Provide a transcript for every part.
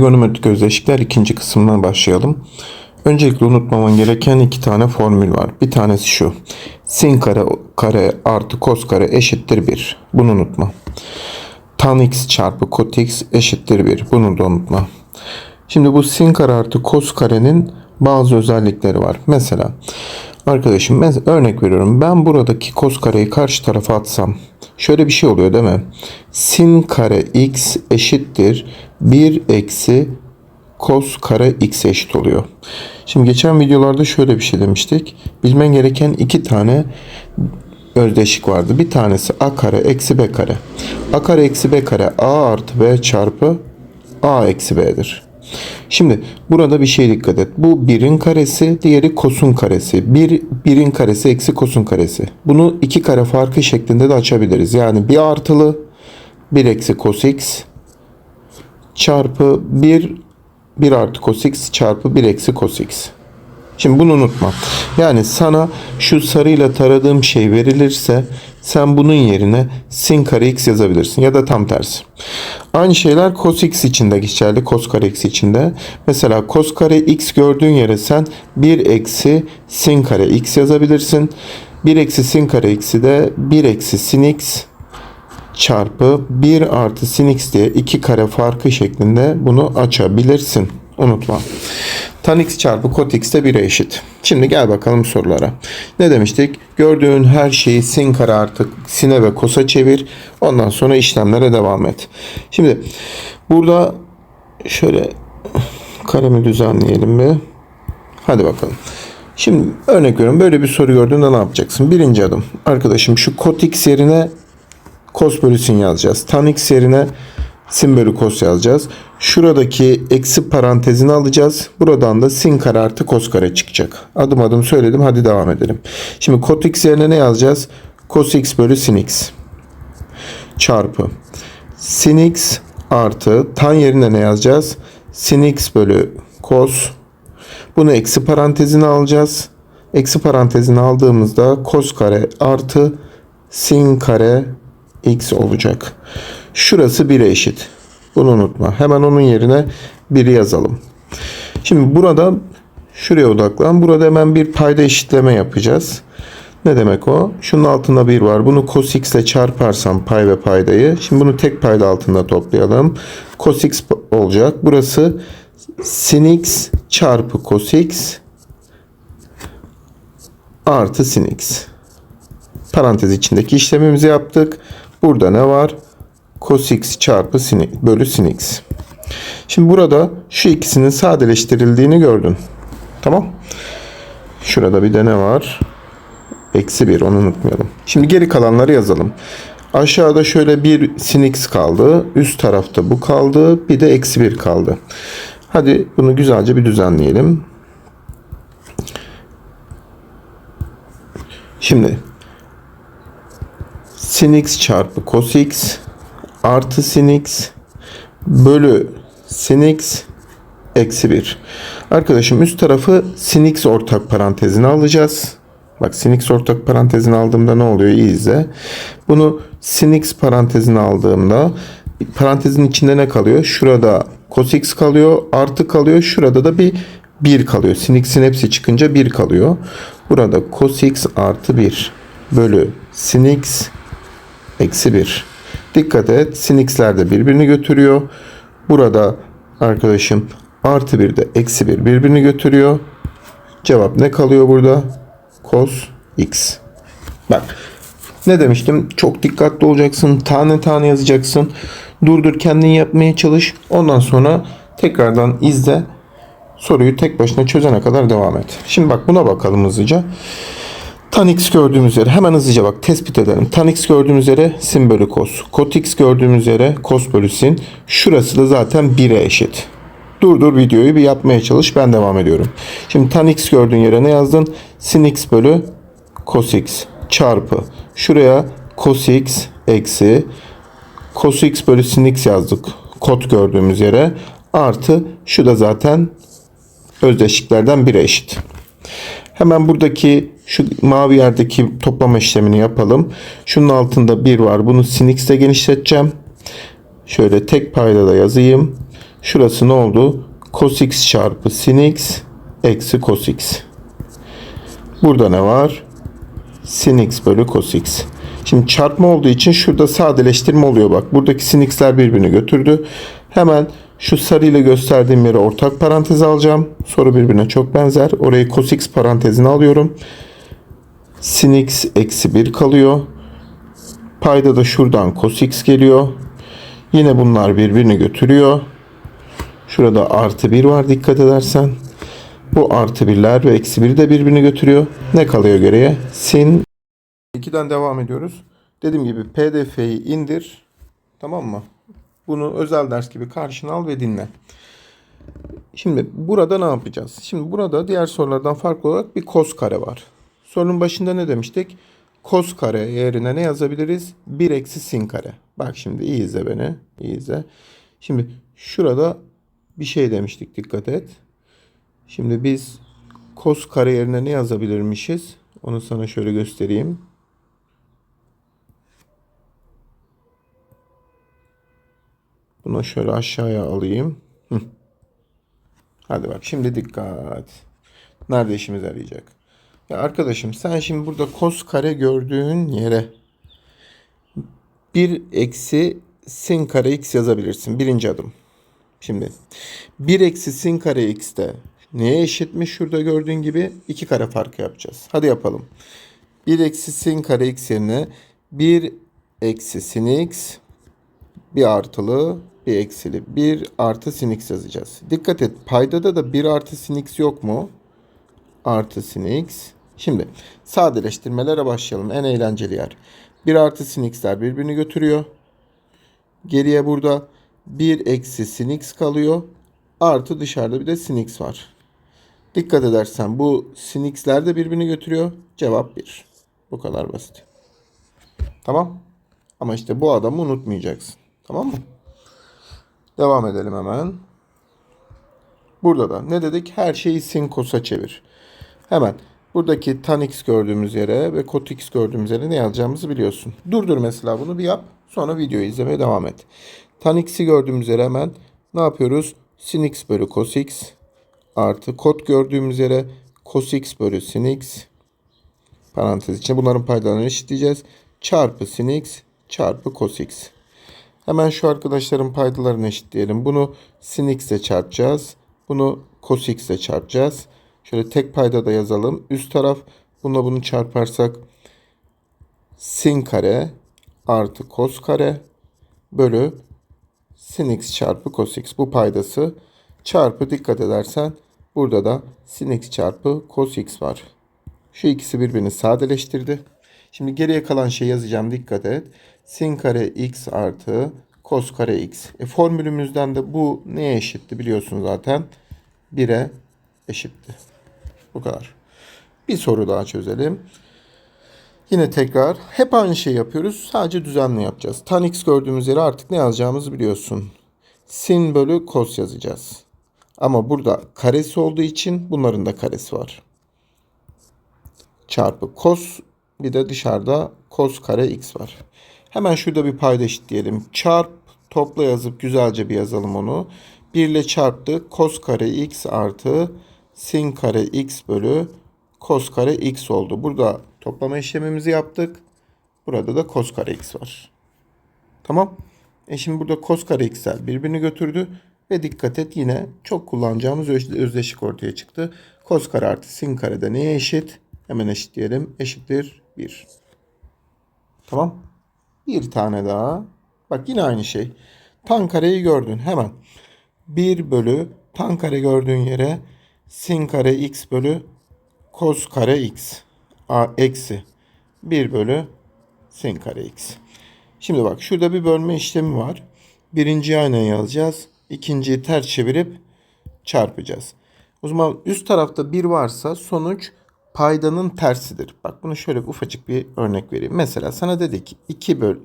Trigonometrik özdeşlikler ikinci kısımdan başlayalım. Öncelikle unutmaman gereken iki tane formül var. Bir tanesi şu. Sin kare, kare artı kos kare eşittir 1. Bunu unutma. Tan x çarpı kot x eşittir 1. Bunu da unutma. Şimdi bu sin kare artı kos karenin bazı özellikleri var. Mesela arkadaşım mes- örnek veriyorum. Ben buradaki kos kareyi karşı tarafa atsam şöyle bir şey oluyor değil mi? Sin kare x eşittir 1 eksi kos kare x eşit oluyor. Şimdi geçen videolarda şöyle bir şey demiştik. Bilmen gereken iki tane özdeşik vardı. Bir tanesi a kare eksi b kare. a kare eksi b kare a artı b çarpı a eksi b'dir. Şimdi burada bir şey dikkat et. Bu birin karesi, diğeri kosun karesi. Bir, birin karesi eksi kosun karesi. Bunu iki kare farkı şeklinde de açabiliriz. Yani bir artılı, bir eksi cos x çarpı 1 1 artı cos x çarpı 1 eksi cos x. Şimdi bunu unutma. Yani sana şu sarıyla taradığım şey verilirse sen bunun yerine sin kare x yazabilirsin ya da tam tersi. Aynı şeyler cos x için de geçerli. Cos kare x için de. Mesela cos kare x gördüğün yere sen 1 eksi sin kare x yazabilirsin. 1 eksi sin kare x'i de 1 eksi sin x çarpı 1 artı sin x diye iki kare farkı şeklinde bunu açabilirsin. Unutma. Tan x çarpı kot x de 1'e eşit. Şimdi gel bakalım sorulara. Ne demiştik? Gördüğün her şeyi sin kare artı sine ve kosa çevir. Ondan sonra işlemlere devam et. Şimdi burada şöyle karemi düzenleyelim bir. Hadi bakalım. Şimdi örnek veriyorum böyle bir soru gördüğünde ne yapacaksın? Birinci adım. Arkadaşım şu kot x yerine cos bölü sin yazacağız. Tan x yerine sin bölü cos yazacağız. Şuradaki eksi parantezini alacağız. Buradan da sin kare artı cos kare çıkacak. Adım adım söyledim. Hadi devam edelim. Şimdi kot x yerine ne yazacağız? Cos x bölü sin x çarpı sin x artı tan yerine ne yazacağız? Sin x bölü cos. Bunu eksi parantezine alacağız. Eksi parantezine aldığımızda cos kare artı sin kare x olacak. Şurası 1'e eşit. Bunu unutma. Hemen onun yerine 1'i yazalım. Şimdi burada şuraya odaklan. Burada hemen bir payda eşitleme yapacağız. Ne demek o? Şunun altında 1 var. Bunu cos x ile çarparsam pay ve paydayı. Şimdi bunu tek payda altında toplayalım. Cos x olacak. Burası sin x çarpı cos x artı sin x. Parantez içindeki işlemimizi yaptık. Burada ne var? Cos x çarpı sin bölü sin x. Şimdi burada şu ikisinin sadeleştirildiğini gördün. Tamam. Şurada bir de ne var? Eksi 1 onu unutmayalım. Şimdi geri kalanları yazalım. Aşağıda şöyle bir sin x kaldı. Üst tarafta bu kaldı. Bir de eksi 1 kaldı. Hadi bunu güzelce bir düzenleyelim. Şimdi sin x çarpı cos x artı sin x bölü sin x eksi 1. Arkadaşım üst tarafı sin x ortak parantezine alacağız. Bak sin x ortak parantezine aldığımda ne oluyor? İyi izle. Bunu sin x parantezine aldığımda parantezin içinde ne kalıyor? Şurada cos x kalıyor, artı kalıyor. Şurada da bir 1 kalıyor. Sin x'in hepsi çıkınca 1 kalıyor. Burada cos x artı 1 bölü sin x eksi 1. Dikkat et sin x'ler de birbirini götürüyor. Burada arkadaşım artı 1 de eksi 1 birbirini götürüyor. Cevap ne kalıyor burada? Cos x. Bak ne demiştim? Çok dikkatli olacaksın. Tane tane yazacaksın. Durdur kendin yapmaya çalış. Ondan sonra tekrardan izle. Soruyu tek başına çözene kadar devam et. Şimdi bak buna bakalım hızlıca. Tan x gördüğümüz yere hemen hızlıca bak tespit edelim. Tan x gördüğümüz yere sin bölü cos. Kot x gördüğümüz yere cos bölü sin. Şurası da zaten 1'e eşit. Durdur videoyu bir yapmaya çalış. Ben devam ediyorum. Şimdi tan x gördüğün yere ne yazdın? Sin x bölü cos x çarpı. Şuraya cos x eksi cos x bölü sin x yazdık. Kot gördüğümüz yere. Artı şu da zaten özdeşliklerden 1'e eşit. Hemen buradaki şu mavi yerdeki toplama işlemini yapalım. Şunun altında 1 var. Bunu sin x ile genişleteceğim. Şöyle tek payda da yazayım. Şurası ne oldu? Cos x çarpı sin x eksi cos x. Burada ne var? Sin x bölü cos x. Şimdi çarpma olduğu için şurada sadeleştirme oluyor bak. Buradaki sin x'ler birbirini götürdü. Hemen şu sarıyla gösterdiğim yere ortak parantez alacağım. Soru birbirine çok benzer. Orayı cos x parantezine alıyorum. Sin x eksi 1 kalıyor. Payda da şuradan cos x geliyor. Yine bunlar birbirini götürüyor. Şurada artı 1 var dikkat edersen. Bu artı 1'ler ve eksi 1 de birbirini götürüyor. Ne kalıyor geriye? Sin 2'den devam ediyoruz. Dediğim gibi pdf'yi indir. Tamam mı? Bunu özel ders gibi karşına al ve dinle. Şimdi burada ne yapacağız? Şimdi burada diğer sorulardan farklı olarak bir kos kare var. Sorunun başında ne demiştik? Kos kare yerine ne yazabiliriz? 1 eksi sin kare. Bak şimdi iyi izle beni. İyi izle. Şimdi şurada bir şey demiştik dikkat et. Şimdi biz kos kare yerine ne yazabilirmişiz? Onu sana şöyle göstereyim. Bunu şöyle aşağıya alayım. Hadi bak şimdi dikkat. Nerede işimize yarayacak? Ya arkadaşım sen şimdi burada kos kare gördüğün yere 1 eksi sin kare x yazabilirsin. Birinci adım. Şimdi 1 eksi sin kare x'te neye eşitmiş? Şurada gördüğün gibi 2 kare farkı yapacağız. Hadi yapalım. 1 eksi sin kare x yerine 1 eksi sin x bir artılı bir eksili 1 artı sin x yazacağız. Dikkat et paydada da 1 artı sin x yok mu? Artı sin x. Şimdi sadeleştirmelere başlayalım. En eğlenceli yer. 1 artı sin x'ler birbirini götürüyor. Geriye burada 1 eksi sin x kalıyor. Artı dışarıda bir de sin x var. Dikkat edersen bu sin x'ler de birbirini götürüyor. Cevap 1. Bu kadar basit. Tamam. Ama işte bu adamı unutmayacaksın. Tamam mı? Devam edelim hemen. Burada da ne dedik? Her şeyi sin kosa çevir. Hemen buradaki tan x gördüğümüz yere ve kot x gördüğümüz yere ne yazacağımızı biliyorsun. Durdur mesela bunu bir yap. Sonra videoyu izlemeye devam et. Tan x'i gördüğümüz yere hemen ne yapıyoruz? Sin x bölü cos x artı kot gördüğümüz yere cos x bölü sin x parantez içinde bunların paydalarını eşitleyeceğiz. Çarpı sin x çarpı cos x. Hemen şu arkadaşların paydalarını eşitleyelim. Bunu sin x ile çarpacağız. Bunu cos x ile çarpacağız. Şöyle tek payda da yazalım. Üst taraf bununla bunu çarparsak sin kare artı cos kare bölü sin x çarpı cos x. Bu paydası çarpı dikkat edersen burada da sin x çarpı cos x var. Şu ikisi birbirini sadeleştirdi. Şimdi geriye kalan şey yazacağım dikkat et. Sin kare x artı cos kare x. E, formülümüzden de bu neye eşitti biliyorsun zaten. 1'e eşitti. Bu kadar. Bir soru daha çözelim. Yine tekrar hep aynı şeyi yapıyoruz. Sadece düzenli yapacağız. Tan x gördüğümüz yere artık ne yazacağımızı biliyorsun. Sin bölü cos yazacağız. Ama burada karesi olduğu için bunların da karesi var. Çarpı cos bir de dışarıda cos kare x var. Hemen şurada bir payda eşitleyelim. Çarp topla yazıp güzelce bir yazalım onu. 1 ile çarptı. Cos kare x artı sin kare x bölü cos kare x oldu. Burada toplama işlemimizi yaptık. Burada da cos kare x var. Tamam. E şimdi burada cos kare x'ler birbirini götürdü. Ve dikkat et yine çok kullanacağımız öz- özdeşik ortaya çıktı. Cos kare artı sin kare de neye eşit? Hemen eşitleyelim. Eşittir 1. Tamam. Bir tane daha. Bak yine aynı şey. Tan kareyi gördün hemen. 1 bölü tan kare gördüğün yere sin kare x bölü cos kare x a eksi 1 bölü sin kare x. Şimdi bak şurada bir bölme işlemi var. Birinciyi aynen yazacağız. İkinciyi ters çevirip çarpacağız. O zaman üst tarafta 1 varsa sonuç paydanın tersidir. Bak bunu şöyle bir ufacık bir örnek vereyim. Mesela sana dedi ki 2 bölü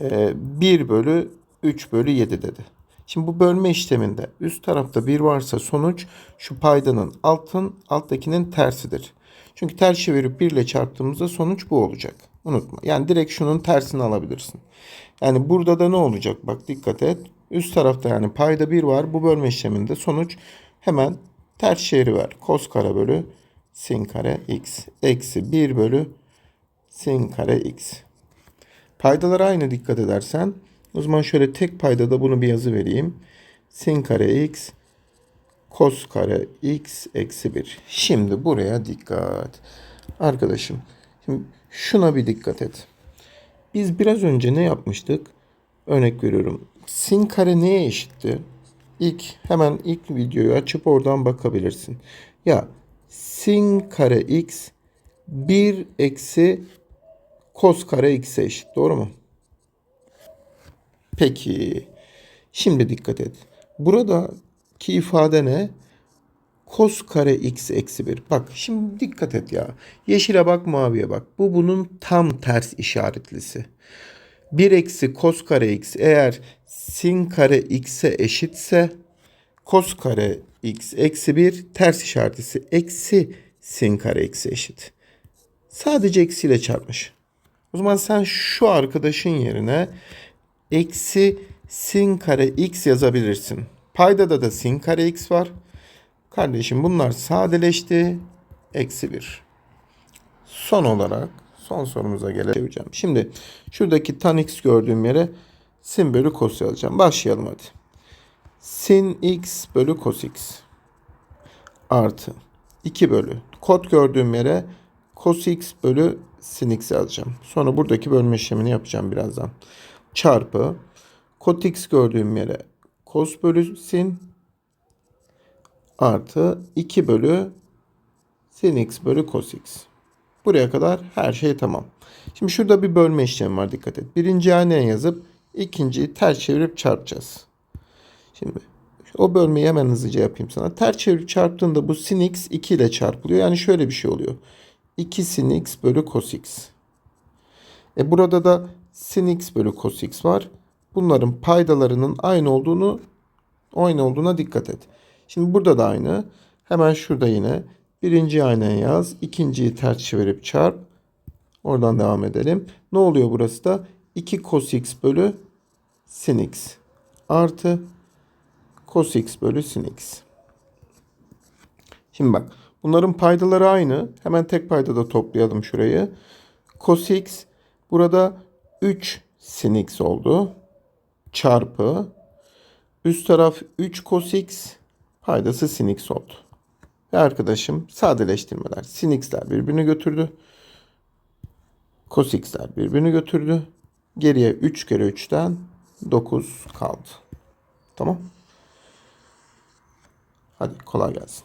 e, 1 bölü 3 bölü 7 dedi. Şimdi bu bölme işleminde üst tarafta 1 varsa sonuç şu paydanın altın alttakinin tersidir. Çünkü ters çevirip 1 ile çarptığımızda sonuç bu olacak. Unutma. Yani direkt şunun tersini alabilirsin. Yani burada da ne olacak? Bak dikkat et. Üst tarafta yani payda 1 var. Bu bölme işleminde sonuç hemen ters çeviri ver. Kos kare bölü sin kare x. Eksi 1 bölü sin kare x. Paydalara aynı dikkat edersen. O zaman şöyle tek paydada bunu bir yazı vereyim. Sin kare x kos kare x eksi 1. Şimdi buraya dikkat. Arkadaşım şimdi şuna bir dikkat et. Biz biraz önce ne yapmıştık? Örnek veriyorum. Sin kare neye eşitti? İlk hemen ilk videoyu açıp oradan bakabilirsin. Ya sin kare x 1 eksi kos kare x'e eşit. Doğru mu? Peki. Şimdi dikkat et. Buradaki ifade ne? Kos kare x eksi 1. Bak şimdi dikkat et ya. Yeşile bak maviye bak. Bu bunun tam ters işaretlisi. 1 eksi kos kare x eğer sin kare x'e eşitse kos kare x eksi 1 ters işaretlisi eksi sin kare x'e eşit. Sadece eksiyle çarpmış. O zaman sen şu arkadaşın yerine eksi sin kare x yazabilirsin. Paydada da sin kare x var. Kardeşim bunlar sadeleşti. Eksi 1. Son olarak son sorumuza geleceğim. Şimdi şuradaki tan x gördüğüm yere sin bölü cos yazacağım. Başlayalım hadi. Sin x bölü cos x artı 2 bölü kod gördüğüm yere cos x bölü sin x yazacağım. Sonra buradaki bölme işlemini yapacağım birazdan. Çarpı kot x gördüğüm yere cos bölü sin artı 2 bölü sin x bölü cos x. Buraya kadar her şey tamam. Şimdi şurada bir bölme işlemi var dikkat et. Birinci aynen yazıp ikinciyi ters çevirip çarpacağız. Şimdi o bölmeyi hemen hızlıca yapayım sana. Ters çevirip çarptığında bu sin x 2 ile çarpılıyor. Yani şöyle bir şey oluyor. 2 sin x bölü cos x. E burada da sin x bölü cos x var. Bunların paydalarının aynı olduğunu aynı olduğuna dikkat et. Şimdi burada da aynı. Hemen şurada yine birinci aynen yaz. ikinciyi ters çevirip çarp. Oradan devam edelim. Ne oluyor burası da? 2 cos x bölü sin x artı cos x bölü sin x. Şimdi bak bunların paydaları aynı. Hemen tek paydada toplayalım şurayı. Cos x burada 3 sin x oldu. Çarpı üst taraf 3 cos x paydası sin x oldu. Ve arkadaşım sadeleştirmeler. Sin x'ler birbirini götürdü. Cos x'ler birbirini götürdü. Geriye 3 kere 3'ten 9 kaldı. Tamam. Hadi kolay gelsin.